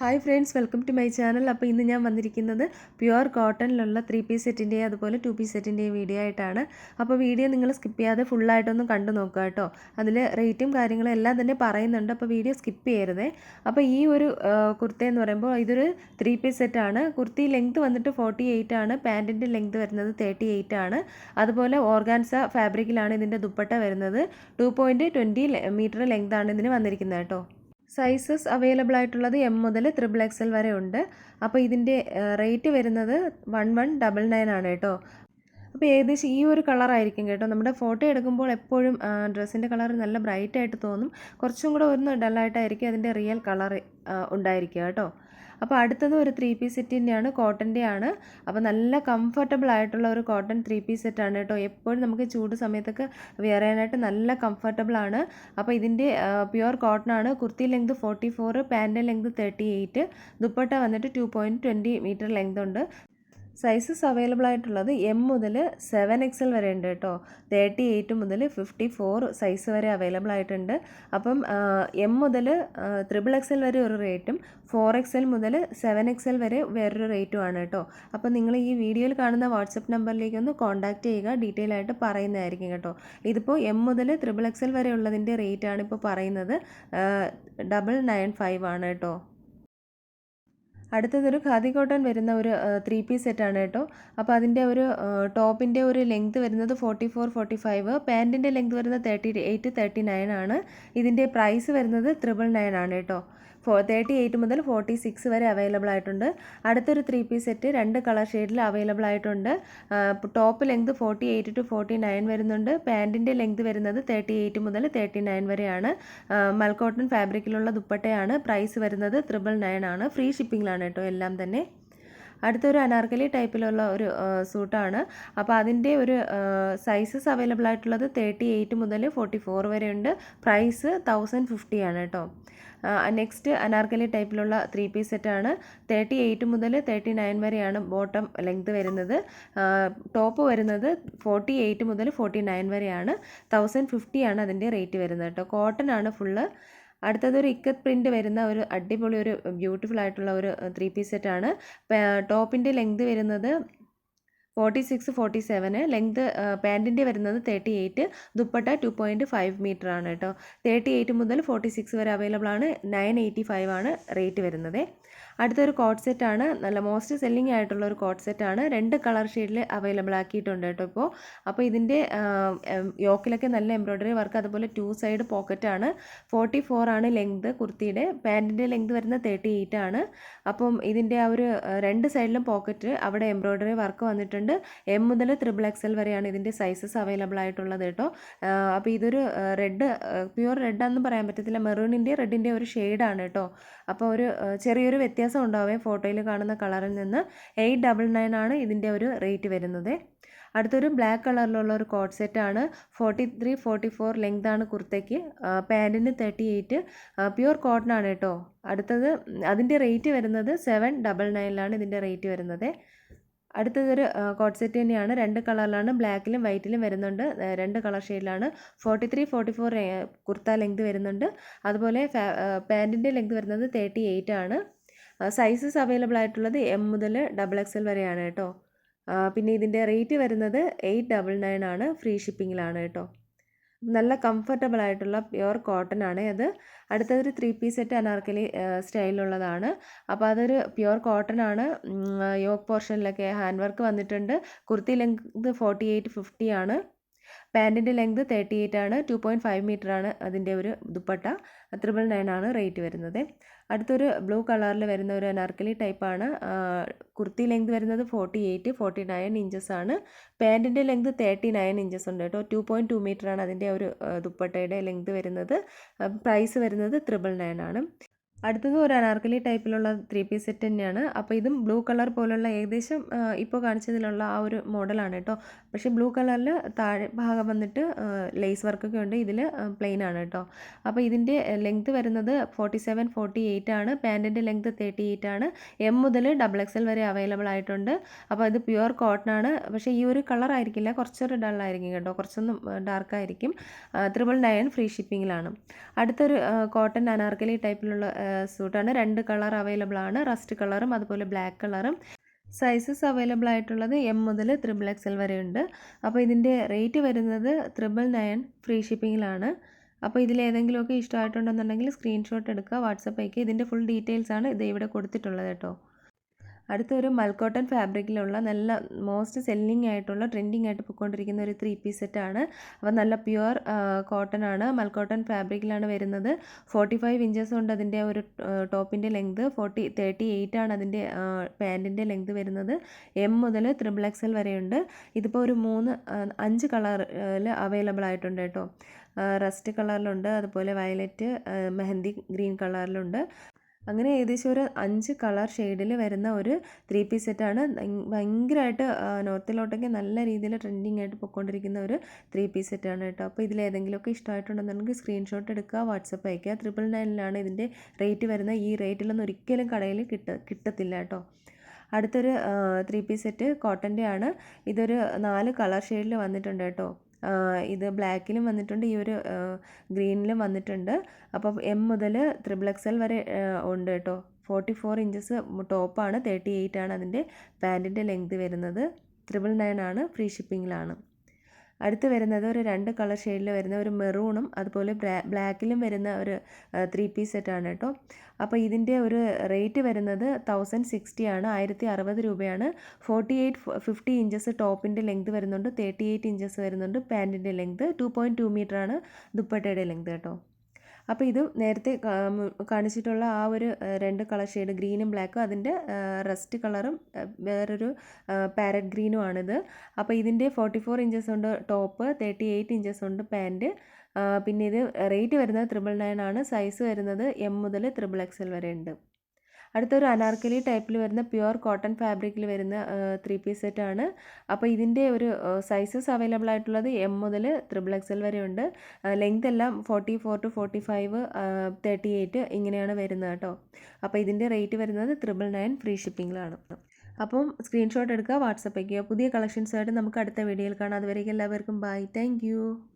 Hi friends welcome to my channel. അപ്പോൾ ഇന്ന് ഞാൻ വന്നിരിക്കുന്നത് പ്യുവർ കോട്ടണിലുള്ള ത്രീ പീസ് സെറ്റിന്റെയും അതുപോലെ ടു പീസ് സെറ്റിന്റെയും വീഡിയോ ആയിട്ടാണ്. അപ്പോൾ വീഡിയോ നിങ്ങൾ സ്കിപ്പ് ചെയ്യാതെ ഫുള്ളായിട്ടൊന്ന് കണ്ടു നോക്കുക കേട്ടോ. അതിൽ റേറ്റും കാര്യങ്ങളും എല്ലാം തന്നെ പറയുന്നുണ്ട്. അപ്പോൾ വീഡിയോ സ്കിപ്പ് ചെയ്യരുതേ. അപ്പോൾ ഈ ഒരു കുർത്ത എന്ന് പറയുമ്പോൾ ഇതൊരു ത്രീ പീസ് സെറ്റാണ്. കുർത്തി ലെങ്ത് വന്നിട്ട് ഫോർട്ടി എയ്റ്റ് ആണ്. പാന്റിന്റെ ലെങ്ത് വരുന്നത് തേർട്ടി എയ്റ്റ് ആണ്. അതുപോലെ ഓർഗാൻസ ഫാബ്രിക്കിലാണ് ഇതിന്റെ ദുപ്പട്ട വരുന്നത്. Two point twenty meter length ആണ് ഇതിന് വന്നിരിക്കുന്നത് കേട്ടോ. സൈസസ് അവൈലബിൾ ആയിട്ടുള്ളത് എം മുതൽ ത്രിബിൾ എക്സൽ വരെ ഉണ്ട്. അപ്പോൾ ഇതിന്റെ റേറ്റ് വരുന്നത് വൺ വൺ ഡബിൾ നയൻ ആണ് കേട്ടോ. അപ്പോൾ ഏകദേശം ഈ ഒരു കളറായിരിക്കും കേട്ടോ. നമ്മുടെ ഫോട്ടോ എടുക്കുമ്പോൾ എപ്പോഴും ഡ്രസ്സിന്റെ കളർ നല്ല ബ്രൈറ്റ് ആയിട്ട് തോന്നും. കുറച്ചും കൂടെ ഒന്ന് ഡള്ളായിട്ടായിരിക്കും അതിന്റെ റിയൽ കളർ ഉണ്ടായിരിക്കുക കേട്ടോ. അപ്പോൾ അടുത്തത് ഒരു ത്രീ പീസ് സെറ്റിന്റെയാണ് കോട്ടന്റെയാണ് അപ്പോൾ നല്ല കംഫർട്ടബിൾ ആയിട്ടുള്ള ഒരു കോട്ടൺ ത്രീ പീസ് സെറ്റാണ് കേട്ടോ. എപ്പോഴും നമുക്ക് ചൂട് സമയത്തൊക്കെ വെയർ ചെയ്യാനായിട്ട് നല്ല കംഫർട്ടബിൾ ആണ്. അപ്പോൾ ഇതിന്റെ പ്യുവർ കോട്ടൺ ആണ്. Kurti length forty four pant length thirty eight dupatta വന്നിട്ട് two point twenty meter length ഉണ്ട്. സൈസസ് അവൈലബിൾ ആയിട്ടുള്ളത് എം മുതൽ സെവൻ എക്സൽ വരെ ഉണ്ട് കേട്ടോ. തേർട്ടി എയ്റ്റ് മുതൽ ഫിഫ്റ്റി ഫോർ സൈസ് വരെ അവൈലബിൾ ആയിട്ടുണ്ട്. അപ്പം എം മുതൽ ത്രിബിൾ എക്സൽ വരെ ഒരു റേറ്റും ഫോർ എക്സൽ മുതൽ സെവൻ എക്സൽ വരെ വേറൊരു റേറ്റുമാണ് കേട്ടോ. അപ്പോൾ നിങ്ങൾ ഈ വീഡിയോയിൽ കാണുന്ന വാട്സപ്പ് നമ്പറിലേക്ക് ഒന്ന് കോൺടാക്റ്റ് ചെയ്യുക. ഡീറ്റെയിൽ ആയിട്ട് പറയുന്നതായിരിക്കും കേട്ടോ. ഇതിപ്പോൾ എം മുതൽ ത്രിബിൾ എക്സൽ വരെ ഉള്ളതിന്റെ ആണ് ഇപ്പോൾ പറയുന്നത്. ഡബിൾ നയൻ ഫൈവ് ആണ് കേട്ടോ. അടുത്തതൊരു ഖാദി കോട്ടൺ വരുന്ന ഒരു ത്രീ പീസ് സെറ്റാണ് കേട്ടോ. അപ്പോൾ അതിന്റെ ഒരു ടോപ്പിന്റെ ഒരു ലെങ്ത് വരുന്നത് ഫോർട്ടി ഫോർ ഫോർട്ടി ഫൈവ് പാന്റിന്റെ ലെങ്ത് വരുന്നത് തേർട്ടി എയ്റ്റ് തേർട്ടി നയൻ ആണ്. ഇതിന്റെ പ്രൈസ് വരുന്നത് ത്രിബിൾ നയൻ ആണ് കേട്ടോ. ഫോ തേർട്ടി എയ്റ്റ് മുതൽ ഫോർട്ടി സിക്സ് വരെ അവൈലബിൾ ആയിട്ടുണ്ട്. അടുത്തൊരു ത്രീ പീസ് സെറ്റ് രണ്ട് കളർ ഷെയ്ഡിൽ അവൈലബിൾ ആയിട്ടുണ്ട്. Top length forty eight to forty nine വരുന്നുണ്ട്. പാന്റിന്റെ ലെങ്ത് വരുന്നത് തേർട്ടി എയ്റ്റ് മുതൽ തേർട്ടി നയൻ വരെയാണ് മൽക്കോട്ടൺ ഫാബ്രിക്കിലുള്ള ദുപ്പട്ടയാണ്. പ്രൈസ് വരുന്നത് ത്രിബിൾ നയൻ ആണ്. ഫ്രീ ഷിപ്പിങ്ങിലാണ് കേട്ടോ എല്ലാം തന്നെ. അടുത്തൊരു അനാർക്കലി ടൈപ്പിലുള്ള ഒരു സൂട്ടാണ് അപ്പോൾ അതിന്റെ ഒരു സൈസസ് അവൈലബിൾ ആയിട്ടുള്ളത് തേർട്ടി എയ്റ്റ് മുതൽ ഫോർട്ടി ഫോർ വരെയുണ്ട്. പ്രൈസ് തൗസൻഡ് ഫിഫ്റ്റി ആണ് കേട്ടോ. നെക്സ്റ്റ് അനാർക്കലി ടൈപ്പിലുള്ള ത്രീ പീസ് സെറ്റാണ് തേർട്ടി എയ്റ്റ് മുതൽ തേർട്ടി നയൻ വരെയാണ് ബോട്ടം ലെങ്ത് വരുന്നത്. ടോപ്പ് വരുന്നത് ഫോർട്ടി എയ്റ്റ് മുതൽ ഫോർട്ടി നയൻ വരെയാണ്. തൗസൻഡ് ഫിഫ്റ്റി ആണ് അതിന്റെ റേറ്റ് വരുന്നത് കേട്ടോ. കോട്ടൺ ആണ് ഫുള്ള് അടുത്തത് ഒരു ഇക്കത്ത് പ്രിന്റ് വരുന്ന ഒരു അടിപൊളി ഒരു ബ്യൂട്ടിഫുൾ ആയിട്ടുള്ള ഒരു ത്രീ പീസ് സെറ്റാണ് ടോപ്പിന്റെ ലെങ്ത് വരുന്നത് forty six forty seven length പാന്റിന്റെ വരുന്നത് thirty eight dupatta two point five meter ആണ് കേട്ടോ. തേർട്ടി എയ്റ്റ് മുതൽ ഫോർട്ടി സിക്സ് വരെ അവൈലബിൾ ആണ് നയൻ എയ്റ്റി ഫൈവ് ആണ് റേറ്റ് വരുന്നത്. അടുത്തൊരു കോട്ട് സെറ്റാണ്. നല്ല മോസ്റ്റ് സെല്ലിംഗ് ആയിട്ടുള്ള ഒരു കോട്ട് സെറ്റാണ്. രണ്ട് കളർ ഷെയ്ഡിൽ അവൈലബിൾ ആക്കിയിട്ടുണ്ട് കേട്ടോ ഇപ്പോൾ അപ്പോൾ ഇതിന്റെ യോക്കിലൊക്കെ നല്ല എംബ്രോയ്ഡറി വർക്ക് അതുപോലെ ടു സൈഡ് പോക്കറ്റാണ്. ഫോർട്ടി ഫോർ ആണ് ലെങ്ത് കുർത്തിയുടെ. പാന്റിന്റെ ലെങ്ത് വരുന്നത് തേർട്ടി എയ്റ്റ് ആണ്. അപ്പം ഇതിന്റെ ആ ഒരു രണ്ട് സൈഡിലും പോക്കറ്റ് അവിടെ എംബ്രോയ്ഡറി വർക്ക് വന്നിട്ടുണ്ട്. എം മുതൽ ത്രിബിൾ എക്സൽ വരെയാണ് ഇതിന്റെ സൈസസ് അവൈലബിൾ ആയിട്ടുള്ളത് കേട്ടോ. അപ്പോൾ ഇതൊരു റെഡ് പ്യുവർ റെഡ് ആണെന്ന് പറയാൻ പറ്റത്തില്ല. മെറൂണിന്റെ റെഡിന്റെ ഒരു ഷെയ്ഡാണ് കേട്ടോ. അപ്പോൾ ഒരു ചെറിയൊരു വ്യത്യാസം ഉണ്ടാവേ ഫോട്ടോയിൽ കാണുന്ന കളറിൽ നിന്ന് എയ്റ്റ് ഡബിൾ നയൻ ആണ് ഇതിന്റെ ഒരു റേറ്റ് വരുന്നത്. അടുത്തൊരു ബ്ലാക്ക് കളറിലുള്ള ഒരു കോട്ട് സെറ്റാണ് forty three forty four length ആണ് കുർത്തയ്ക്ക്. പാന്റിന് തേർട്ടി എയ്റ്റ് പ്യുവർ കോട്ടൺ ആണ് കേട്ടോ. അടുത്തത് അതിന്റെ റേറ്റ് വരുന്നത് സെവൻ ഡബിൾ നയനിലാണ് ഇതിന്റെ റേറ്റ് വരുന്നത്. അടുത്തതൊരു കോട്ട് സെറ്റ് തന്നെയാണ്. രണ്ട് കളറിലാണ് ബ്ലാക്കിലും വൈറ്റിലും വരുന്നുണ്ട്. രണ്ട് കളർ ഷെയ്ഡിലാണ് forty three forty four kurta length വരുന്നുണ്ട്. അതുപോലെ പാന്റിന്റെ ലെങ്ത് വരുന്നത് തേർട്ടി എയ്റ്റ് ആണ്. സൈസസ് അവൈലബിൾ ആയിട്ടുള്ളത് എം മുതൽ ഡബിൾ എക്സ് എൽ വരെയാണ് കേട്ടോ. പിന്നെ ഇതിന്റെ റേറ്റ് വരുന്നത് എയ്റ്റ് ഡബിൾ നയൻ ആണ് ഫ്രീ ഷിപ്പിങ്ങിലാണ് കേട്ടോ. നല്ല കംഫർട്ടബിൾ ആയിട്ടുള്ള പ്യുവർ കോട്ടൺ ആണ് അത്. അടുത്തതൊരു ത്രീ പീസ് സെറ്റ് അനാർക്കലി സ്റ്റൈലുള്ളതാണ് അപ്പോൾ അതൊരു പ്യുവർ കോട്ടൺ ആണ്. യോക്ക് പോർഷനിലൊക്കെ ഹാൻഡ് വർക്ക് വന്നിട്ടുണ്ട്. Kurti length forty eight fifty ആണ്. പാന്റിന്റെ ലെങ്ത് തേർട്ടി എയ്റ്റ് ആണ്. ടു പോയിന്റ് ഫൈവ് മീറ്റർ ആണ് അതിന്റെ ഒരു ദുപ്പട്ട. ത്രിബിൾ നയൻ ആണ് റേറ്റ് വരുന്നത്. അടുത്തൊരു ബ്ലൂ കളറിൽ വരുന്ന ഒരു അനാർക്കലി ടൈപ്പാണ് കുർത്തി ലെങ്ത് വരുന്നത് forty eight forty nine inches ആണ്. പാന്റിന്റെ ലെങ്ത് തേർട്ടി നയൻ ഇഞ്ചസ് ഉണ്ട് കേട്ടോ. ടു പോയിന്റ് ടു മീറ്റർ ആണ് അതിന്റെ ഒരു ദുപ്പട്ടയുടെ ലെങ്ത് വരുന്നത്. പ്രൈസ് വരുന്നത് ത്രിബിൾ നയൻ ആണ്. അടുത്തത് ഒരു അനാർക്കലി ടൈപ്പിലുള്ള ത്രീ പീസ് സെറ്റ് തന്നെയാണ്. അപ്പോൾ ഇതും ബ്ലൂ കളർ പോലുള്ള ഏകദേശം ഇപ്പോൾ കാണിച്ചതിലുള്ള ആ ഒരു മോഡലാണ് കേട്ടോ. പക്ഷേ ബ്ലൂ കളറിൽ താഴെ ഭാഗം വന്നിട്ട് ലേസ് വർക്കൊക്കെ ഉണ്ട്. ഇതിൽ പ്ലെയിൻ ആണ് കേട്ടോ. അപ്പോൾ ഇതിന്റെ ലെങ്ത് വരുന്നത് ഫോർട്ടി സെവൻ ഫോർട്ടി എയ്റ്റ് ആണ്. പാന്റിന്റെ ലെങ്ത് തേർട്ടി എയ്റ്റ് ആണ്. എം മുതൽ ഡബിൾ എക്സൽ വരെ അവൈലബിൾ ആയിട്ടുണ്ട്. അപ്പോൾ ഇത് പ്യുവർ കോട്ടൺ ആണ്. പക്ഷേ ഈ ഒരു കളർ ആയിരിക്കില്ല. കുറച്ചൊരു ഡൾ ആയിരിക്കും കേട്ടോ. കുറച്ചൊന്നും ഡാർക്ക് ആയിരിക്കും. ത്രിബിൾ നയൻ ഫ്രീ ഷിപ്പിങ്ങിലാണ്. അടുത്തൊരു കോട്ടൺ അനാർക്കലി ടൈപ്പിലുള്ള സൂട്ടാണ് രണ്ട് കളർ അവൈലബിൾ ആണ്. റസ്റ്റ് കളറും അതുപോലെ ബ്ലാക്ക് കളറും സൈസസ് അവൈലബിൾ ആയിട്ടുള്ളത് എം മുതൽ ത്രിബിൾ എക്സൽ വരെ ഉണ്ട്. അപ്പോൾ ഇതിന്റെ റേറ്റ് വരുന്നത് ത്രിബിൾ നയൻ ഫ്രീ ഷിപ്പിങ്ങിലാണ് അപ്പോൾ ഇതിൽ ഇതിലേതെങ്കിലുമൊക്കെ ഇഷ്ടമായിട്ടുണ്ടെന്നുണ്ടെങ്കിൽ സ്ക്രീൻഷോട്ട് എടുക്കുക വാട്സപ്പ് അയക്കുക. ഇതിന്റെ ഫുൾ ഡീറ്റെയിൽസ് ആണ് ഇത് ഇവിടെ കൊടുത്തിട്ടുള്ളത് കേട്ടോ. അടുത്തൊരു മൽക്കോട്ടൺ ഫാബ്രിക്കിലുള്ള നല്ല മോസ്റ്റ് സെല്ലിംഗ് ആയിട്ടുള്ള ട്രെൻഡിങ് ആയിട്ട് പോയിക്കൊണ്ടിരിക്കുന്ന ഒരു ത്രീ പീസ് സെറ്റാണ് അപ്പോൾ നല്ല പ്യുവർ കോട്ടൺ ആണ്. മൽക്കോട്ടൺ ഫാബ്രിക്കിലാണ് വരുന്നത്. ഫോർട്ടി ഫൈവ് ഇഞ്ചസ് ഉണ്ട് അതിന്റെ ഒരു ടോപ്പിന്റെ ലെങ്ത് ഫോർട്ടി തേർട്ടി എയ്റ്റ് ആണ് അതിന്റെ പാന്റിന്റെ ലെങ്ത് വരുന്നത്. എം മുതൽ ത്രിബിൾ എക്സൽ വരെയുണ്ട്. ഇതിപ്പോൾ ഒരു മൂന്ന് അഞ്ച് കളറിൽ അവൈലബിൾ ആയിട്ടുണ്ട് കേട്ടോ. റസ്റ്റ് കളറിലുണ്ട്. അതുപോലെ വയലറ്റ് മെഹന്തി ഗ്രീൻ കളറിലുണ്ട്. അങ്ങനെ ഏകദേശം ഒരു അഞ്ച് കളർ ഷെയ്ഡിൽ വരുന്ന ഒരു ത്രീ പീസ് സെറ്റാണ്. ഭയങ്കരമായിട്ട് നോർത്തിലോട്ടൊക്കെ നല്ല രീതിയിൽ ട്രെൻഡിങ് ആയിട്ട് പൊയ്ക്കൊണ്ടിരിക്കുന്ന ഒരു ത്രീ പീസ് സെറ്റാണ് കേട്ടോ. അപ്പോൾ ഇതിൽ ഏതെങ്കിലുമൊക്കെ ഇഷ്ടമായിട്ടുണ്ടെന്നുണ്ടെങ്കിൽ സ്ക്രീൻഷോട്ട് എടുക്കുക വാട്സപ്പ് അയക്കുക. ട്രിപ്പിൾ നയനിലാണ് ഇതിന്റെ റേറ്റ് വരുന്ന ഈ റേറ്റിലൊന്നും ഒരിക്കലും കടയിൽ കിട്ട കിട്ടത്തില്ല കേട്ടോ. അടുത്തൊരു ത്രീ പീസ് സെറ്റ് കോട്ടന്റെ ആണ് ഇതൊരു നാല് കളർ ഷെയ്ഡിൽ വന്നിട്ടുണ്ട് കേട്ടോ. ഇത് ബ്ലാക്കിലും വന്നിട്ടുണ്ട് ഈ ഒരു ഗ്രീനിലും വന്നിട്ടുണ്ട്. അപ്പോൾ എം മുതൽ ത്രിബിൾ എക്സൽ വരെ ഉണ്ട് കേട്ടോ. ഫോർട്ടി ഫോർ ഇഞ്ചസ് ടോപ്പാണ് തേർട്ടി എയ്റ്റ് ആണ് അതിന്റെ പാന്റിന്റെ ലെങ്ത് വരുന്നത്. ത്രിബിൾ നയൻ ആണ് ഫ്രീ ഷിപ്പിങ്ങിലാണ് അടുത്ത് വരുന്നത് ഒരു രണ്ട് കളർ ഷെയ്ഡിൽ വരുന്ന ഒരു മെറൂണും അതുപോലെ ബ്ലാക്കിലും വരുന്ന ഒരു ത്രീ പീസ് സെറ്റാണ് കേട്ടോ. അപ്പോൾ ഇതിന്റെ ഒരു റേറ്റ് വരുന്നത് തൗസൻഡ് സിക്സ്റ്റി ആണ്. ആയിരത്തി അറുപത് രൂപയാണ്. ഫോർട്ടി എയ്റ്റ് ഫിഫ്റ്റി ഇഞ്ചസ് ടോപ്പിന്റെ ലെങ്ത് വരുന്നുണ്ട് തേർട്ടി എയ്റ്റ് ഇഞ്ചസ് വരുന്നുണ്ട് പാന്റിന്റെ ലെങ്ത് ടു പോയിന്റ് ടു മീറ്ററാണ് ദുപ്പട്ടയുടെ ലെങ്ത് കേട്ടോ. അപ്പോൾ ഇത് നേരത്തെ കാണിച്ചിട്ടുള്ള ആ ഒരു രണ്ട് കളർ ഷെയ്ഡ് ഗ്രീനും ബ്ലാക്കും. അതിന്റെ റസ്റ്റ് കളറും വേറൊരു പാരറ്റ് ഗ്രീനും ആണിത്. അപ്പോൾ ഇതിന്റെ ഫോർട്ടി ഫോർ ഇഞ്ചസ് ഉണ്ട് ടോപ്പ് തേർട്ടി എയ്റ്റ് ഇഞ്ചസ് ഉണ്ട് പാന്റ് പിന്നെ ഇത് റേറ്റ് വരുന്നത് ത്രിബിൾ നയൻ ആണ്. സൈസ് വരുന്നത് എം മുതൽ ത്രിബിൾ എക്സൽ വരെ ഉണ്ട്. അടുത്തൊരു അനാർക്കലി ടൈപ്പിൽ വരുന്ന പ്യുവർ കോട്ടൺ ഫാബ്രിക്കിൽ വരുന്ന ത്രീ പീസ് സെറ്റാണ് അപ്പോൾ ഇതിന്റെ ഒരു സൈസസ് അവൈലബിൾ ആയിട്ടുള്ളത് എം മുതൽ ത്രിബിൾ എക്സൽ വരെ ഉണ്ട്. ലെങ്ത് എല്ലാം forty four to forty five thirty eight ഇങ്ങനെയാണ് വരുന്നത് കേട്ടോ. അപ്പോൾ ഇതിന്റെ റേറ്റ് വരുന്നത് ത്രിബിൾ നയൻ ഫ്രീ ഷിപ്പിങ്ങിലാണ് അപ്പം സ്ക്രീൻഷോട്ട് എടുക്കുക വാട്സപ്പ് വയ്ക്കുക. പുതിയ കളക്ഷൻസായിട്ട് നമുക്ക് അടുത്ത വീഡിയോയിൽ കാണാം. അതുവരേക്കും എല്ലാവർക്കും ബൈ താങ്ക്